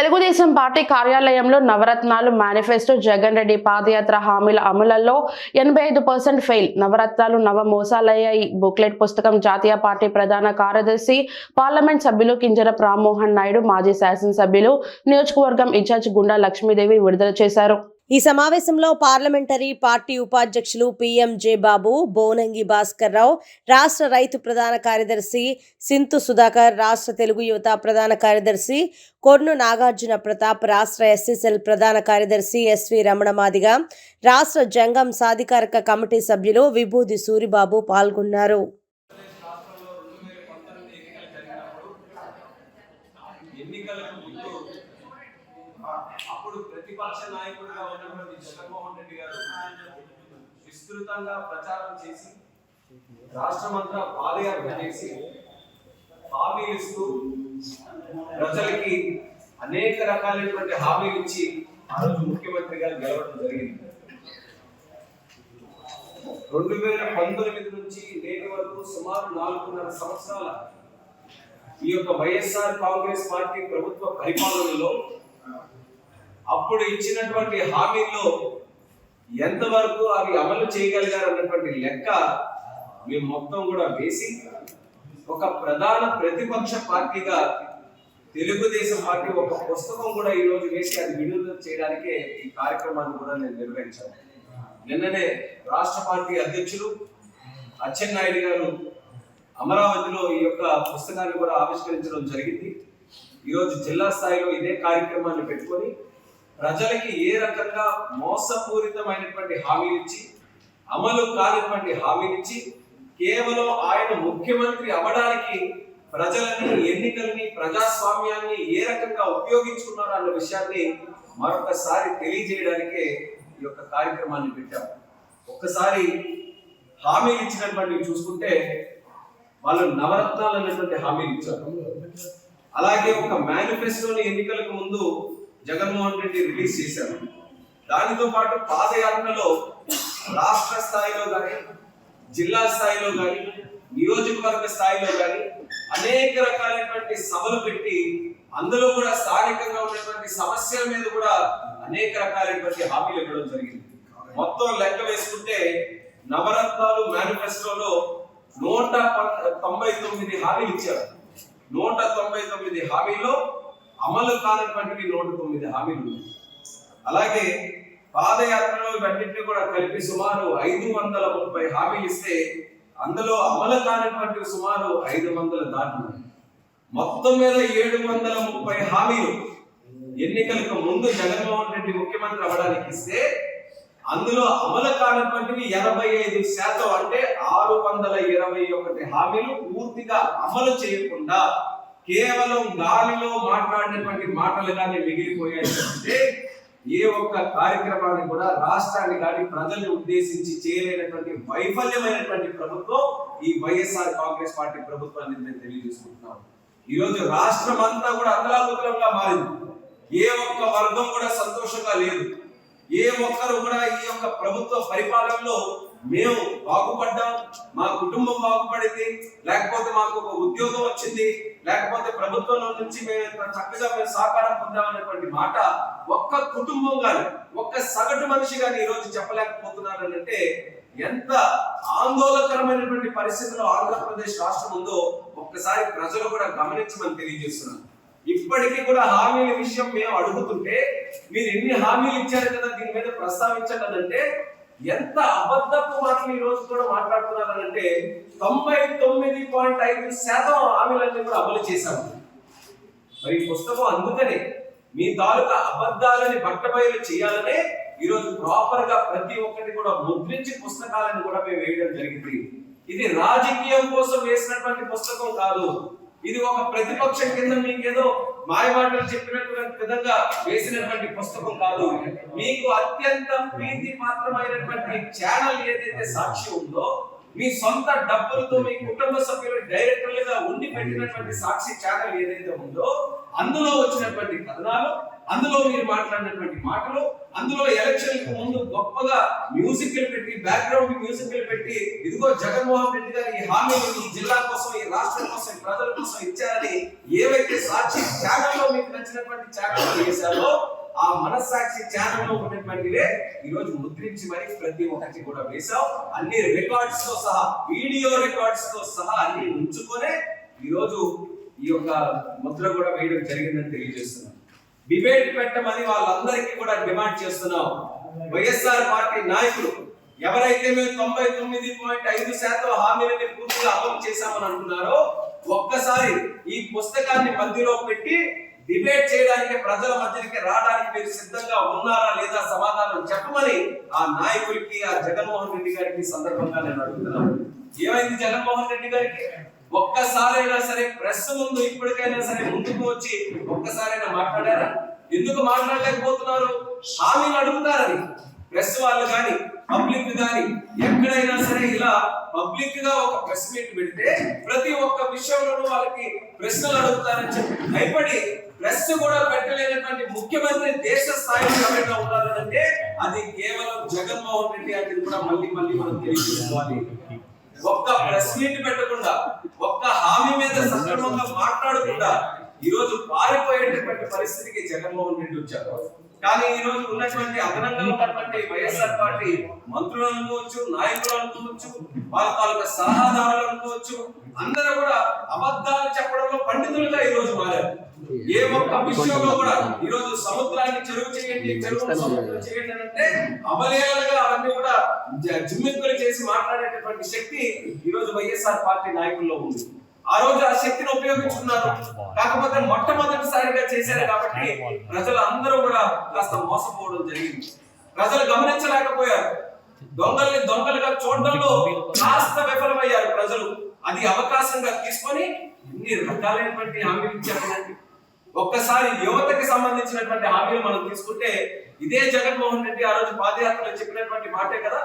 Telugu Desam party కార్యాలయంలో నవరత్నాలు manifesto Jagan Reddy పాదయాత్ర హామీల అమలులో ఎనభై ఐదు పర్సెంట్ ఫెయిల్. నవరత్నాలు నవ మోసాలయ్యాయి. బుక్లెట్ పుస్తకం జాతీయ పార్టీ ప్రధాన కార్యదర్శి పార్లమెంట్ సభ్యులు కింజర రామ్మోహన్ నాయుడు మాజీ శాసనసభ్యులు నియోజకవర్గం ఇన్ఛార్జ్ గుండా లక్ష్మీదేవి విడుదల చేశారు. ఈ సమావేశంలో పార్లమెంటరీ పార్టీ ఉపాధ్యక్షులు పిఎంజే బాబు బోనంగి భాస్కర్ రావు రాష్ట్ర రైతు ప్రధాన కార్యదర్శి సింతు సుధాకర్ రాష్ట్ర తెలుగు యువత ప్రధాన కార్యదర్శి కొర్ను నాగార్జున ప్రతాప్ రాష్ట్ర ఎస్ఎస్ఎల్ ప్రధాన కార్యదర్శి ఎస్వి రమణ మాదిగ రాష్ట్ర జంగం సాధికారక కమిటీ సభ్యులు విభూది సూరిబాబు పాల్గొన్నారు. ఎన్నికలకు ముందు అప్పుడు ప్రతిపక్ష నాయకుడిగా ఉన్నటువంటి జగన్మోహన్ రెడ్డి గారు విస్తృతంగా ప్రచారం చేసి రాష్ట్రమంతా పాదయాత్ర చేసి హామీలు ఇస్తూ ప్రజలకి అనేక రకాలైనటువంటి హామీలు ఇచ్చి ఆ రోజు ముఖ్యమంత్రిగా గెలవడం జరిగింది. రెండు వేల పంతొమ్మిది నుంచి నేటి వరకు సుమారు నాలుగున్నర సంవత్సరాల ఈ యొక్క వైఎస్ఆర్ కాంగ్రెస్ పార్టీ ప్రభుత్వ పరిపాలనలో అప్పుడు ఇచ్చినటువంటి హామీల్లో ఎంతవరకు అవి అమలు చేయగలిగారు అన్నటువంటి లెక్క మేము మొత్తం కూడా వేసి ఒక ప్రధాన ప్రతిపక్ష పార్టీగా తెలుగుదేశం పార్టీ ఒక పుస్తకం కూడా ఈ రోజు వేసి అది విడుదల చేయడానికే ఈ కార్యక్రమాన్ని కూడా నేను నిర్వహించాను. నిన్ననే రాష్ట్ర పార్టీ అధ్యక్షులు అచ్చెన్నాయుడు గారు అమరావతిలో ఈ యొక్క పుస్తకాన్ని కూడా ఆవిష్కరించడం జరిగింది. ఈరోజు జిల్లా స్థాయిలో ఇదే కార్యక్రమాన్ని పెట్టుకొని ప్రజలకి ఏ రకంగా మోసపూరితమైనటువంటి హామీలు ఇచ్చి అమలు కానిటువంటి హామీలు ఇచ్చి కేవలం ఆయన ముఖ్యమంత్రి అవ్వడానికి ప్రజలని ఎన్నికల్ని ప్రజాస్వామ్యాన్ని ఏ రకంగా ఉపయోగించుకున్నారు అన్న విషయాన్ని మరొకసారి తెలియజేయడానికే ఈ యొక్క కార్యక్రమాన్ని పెట్టాము ఒక్కసారి హామీలు ఇచ్చినటువంటి చూసుకుంటే వాళ్ళు నవరత్నాలు అనేటువంటి హామీలు ఇచ్చారు. అలాగే ఒక మేనిఫెస్టోని ఎన్నికలకు ముందు జగన్మోహన్ రెడ్డి రిలీజ్ చేశారు. దానితో పాటు పాదయాత్రలో రాష్ట్ర స్థాయిలో కానీ జిల్లా స్థాయిలో కానీ నియోజకవర్గ స్థాయిలో కానీ అనేక రకాలైనటువంటి సభలు పెట్టి అందులో కూడా స్థానికంగా ఉన్నటువంటి సమస్యల మీద కూడా అనేక రకాలైనటువంటి హామీలు ఇవ్వడం జరిగింది. మొత్తం లెక్క వేసుకుంటే నవరత్నాలు మేనిఫెస్టోలో నూట ప- తొంభై తొమ్మిది హామీలు ఇచ్చారు. నూట తొంభై తొమ్మిది హామీలో అమలు కానటువంటివి నూట తొమ్మిది హామీలు అలాగే పాదయాత్రలో ఇవన్నింటినీ కూడా కలిపి సుమారు ఐదు వందల ముప్పై హామీలు ఇస్తే అందులో అమలు కానటువంటివి సుమారు ఐదు వందల దాటున్నాయి. మొత్తం మీద ఏడు వందల ముప్పై హామీలు ఎన్నికలకు ముందు జగన్మోహన్ రెడ్డి ముఖ్యమంత్రి అవ్వడానికి ఇస్తే అందులో అమలు కానటువంటివి ఎనభై ఐదు శాతం అంటే ఆరు వందల ఇరవై ఒకటి హామీలు పూర్తిగా అమలు చేయకుండా కేవలం గాలిలో మాట్లాడినటువంటి మాటలుగానే మిగిలిపోయాయి. అంటే ఏ ఒక్క కార్యక్రమాన్ని కూడా రాష్ట్రాన్ని కానీ ప్రజల్ని ఉద్దేశించి చేయలేనటువంటి వైఫల్యమైనటువంటి ప్రభుత్వం ఈ వైఎస్ఆర్ కాంగ్రెస్ పార్టీ ప్రభుత్వాన్ని మేము తెలియజేసుకుంటున్నాం. ఈరోజు రాష్ట్రం అంతా కూడా అతలాకుతలంగా మారింది. ఏ ఒక్క వర్గం కూడా సంతోషంగా లేదు. ఏ ఒక్కరు కూడా ఈ యొక్క ప్రభుత్వ పరిపాలనలో మేము బాగుపడ్డాం మా కుటుంబం బాగుపడింది లేకపోతే మాకు ఒక ఉద్యోగం వచ్చింది లేకపోతే ప్రభుత్వం నుంచి మేము చక్కగా మేము సహకారం పొందామనేటువంటి మాట ఒక్క కుటుంబం కానీ ఒక్క సగటు మనిషి కానీ ఈరోజు రోజు చెప్పలేకపోతున్నారు అని అంటే ఎంత ఆందోళనకరమైనటువంటి పరిస్థితిలో ఆంధ్రప్రదేశ్ రాష్ట్రం ఉందో ఒక్కసారి ప్రజలు కూడా గమనించమని తెలియజేస్తున్నాను. ఇప్పటికీ కూడా హామీల విషయం మేము అడుగుతుంటే మీరు ఎన్ని హామీలు ఇచ్చారు కదా దీని మీద ప్రస్తావించండి అంటే ఎంత అబద్ధపు మాటలు ఈ రోజు కూడా మాట్లాడుతున్నారంటే తొంభై తొమ్మిది పాయింట్ ఐదు శాతం హామీలన్నీ కూడా అమలు చేశాము. మరి పుస్తకం అందుకనే మీ తాలూకా అబద్ధాలని బట్టబయలు చేయాలనే ఈరోజు ప్రాపర్గా ప్రతి ఒక్కటి కూడా ముద్రించి పుస్తకాలను కూడా మేము వేయడం జరిగింది. ఇది రాజకీయం కోసం వేసినటువంటి పుస్తకం కాదు. ఇది ఒక ప్రతిపక్షం కింద మీకేదో మాయమాటలు చెప్పినటువంటి విధంగా వేసినటువంటి పుస్తకం కాదు. మీకు అత్యంత ప్రీతి పాత్రమైనటువంటి ఛానల్ ఏదైతే సాక్షి ఉందో మీ సొంత డబ్బులతో మీ కుటుంబ సభ్యులు డైరెక్టర్లుగా ఉండి పెట్టినటువంటి సాక్షి ఛానల్ ఏదైతే ఉందో అందులో వచ్చినటువంటి కథనాలు అందులో మీరు మాట్లాడినటువంటి మాటలు అందులో ఎలక్షన్కు ముందు గొప్పగా మ్యూజిక్లు పెట్టి బ్యాక్గ్రౌండ్ మ్యూజిక్లు పెట్టి ఇదిగో జగన్మోహన్ రెడ్డి గారు ఈ హామీలు ఈ జిల్లా కోసం ఈ రాష్ట్రం కోసం ఈ ప్రజల కోసం ఇచ్చారని ఏవైతే సాక్షి ఛానల్లో మీకు నచ్చినటువంటి ఛానల్ వేశారో ఆ మనస్సాక్షి ఛానల్లో ఉన్నటువంటివే ఈ రోజు ముద్రించి మరి ప్రతి ఒక్కటి కూడా వేశాం. అన్ని రికార్డ్స్తో సహా వీడియో రికార్డ్స్తో సహా అన్ని ఉంచుకొనే ఈ రోజు ఈ యొక్క ముద్ర కూడా వేయడం జరిగిందని తెలియజేస్తున్నాం డిబేట్ పెట్టమని వాళ్ళందరికీ కూడా డిమాండ్ చేస్తున్నాం. వైఎస్ఆర్ పార్టీ నాయకులు ఎవరైతే మేము తొంభై తొమ్మిది పాయింట్ ఐదు శాతం హామీలని పూర్తిగా అమలు చేశామని అంటున్నారో ఒక్కసారి ఈ పుస్తకాన్ని మధ్యలో పెట్టి డిబేట్ చేయడానికి ప్రజల మధ్యకి రావడానికి మీరు సిద్ధంగా ఉన్నారా లేదా సమాధానం చెప్పమని ఆ నాయకులకి ఆ జగన్మోహన్ రెడ్డి గారికి సందర్భంగా నేను అడుగుతున్నాను. ఏమైంది జగన్మోహన్ రెడ్డి గారికి? ఒక్కసారైనా సరే ప్రెస్ ముందు ఇప్పటికైనా సరే ముందుకు వచ్చి ఒక్కసారైనా మాట్లాడారా? ఎందుకు మాట్లాడలేకపోతున్నారు? హామీలు అడుగుతారని. ప్రెస్ వాళ్ళు కానీ పబ్లిక్ కానీ ఎక్కడైనా సరే ఇలా పబ్లిక్గా ఒక ప్రెస్ మీట్ పెడితే ప్రతి ఒక్క విషయంలోనూ వాళ్ళకి ప్రశ్నలు అడుగుతారని చెప్పి భయపడి ప్రెస్ కూడా పెట్టలేనటువంటి ముఖ్యమంత్రి దేశ స్థాయిలో ఎవరైనా ఉన్నారంటే అది కేవలం జగన్మోహన్ రెడ్డి అనేది కూడా మళ్ళీ మళ్ళీ మనం తెలియజేసుకోవాలి. ఒక్క ప్రెస్ మీట్ పెట్టకుండా ఒక్క హామీ మీద సక్రమంగా మాట్లాడకుండా ఈ రోజు పారిపోయేటటువంటి పరిస్థితికి జగన్మోహన్ రెడ్డి వచ్చారు. కానీ ఈ రోజు ఉన్నటువంటి అదనంగా ఉన్నటువంటి వైఎస్ఆర్ పార్టీ మంత్రులు అనుకోవచ్చు నాయకులు అనుకోవచ్చు వాళ్ళ తాలూకా సలహాదారులు అనుకోవచ్చు అందరూ కూడా అబద్ధాలు చెప్పడంలో పండితులుగా ఈ రోజు మారారు. ఏ ఒక్క విషయంలో కూడా ఈ రోజు సముద్రాన్ని చెరువు చేయండి చెరువు చేయండి అంటే అవలేలుగా అవన్నీ కూడా జిమ్మిక్కులు చేసి మాట్లాడేటటువంటి శక్తి ఈ రోజు వైఎస్ఆర్ పార్టీ నాయకుల్లో ఉంది. ఆ రోజు ఆ శక్తిని ఉపయోగించుకున్నారు. కాకపోతే మొట్టమొదటిసారిగా చేశారు కాబట్టి ప్రజలు అందరూ కూడా కాస్త మోసపోవడం జరిగింది. ప్రజలు గమనించలేకపోయారు. దొంగల్ని దొంగలుగా చూడడంలో కాస్త విఫలమయ్యారు ప్రజలు. అది అవకాశంగా తీసుకొని ఇన్ని రకాలైనటువంటి హామీలు ఇచ్చారు. ఒక్కసారి యువతకి సంబంధించినటువంటి హామీలు మనం తీసుకుంటే ఇదే జగన్మోహన్ రెడ్డి ఆ రోజు పాదయాత్రలో చెప్పినటువంటి మాటే కదా?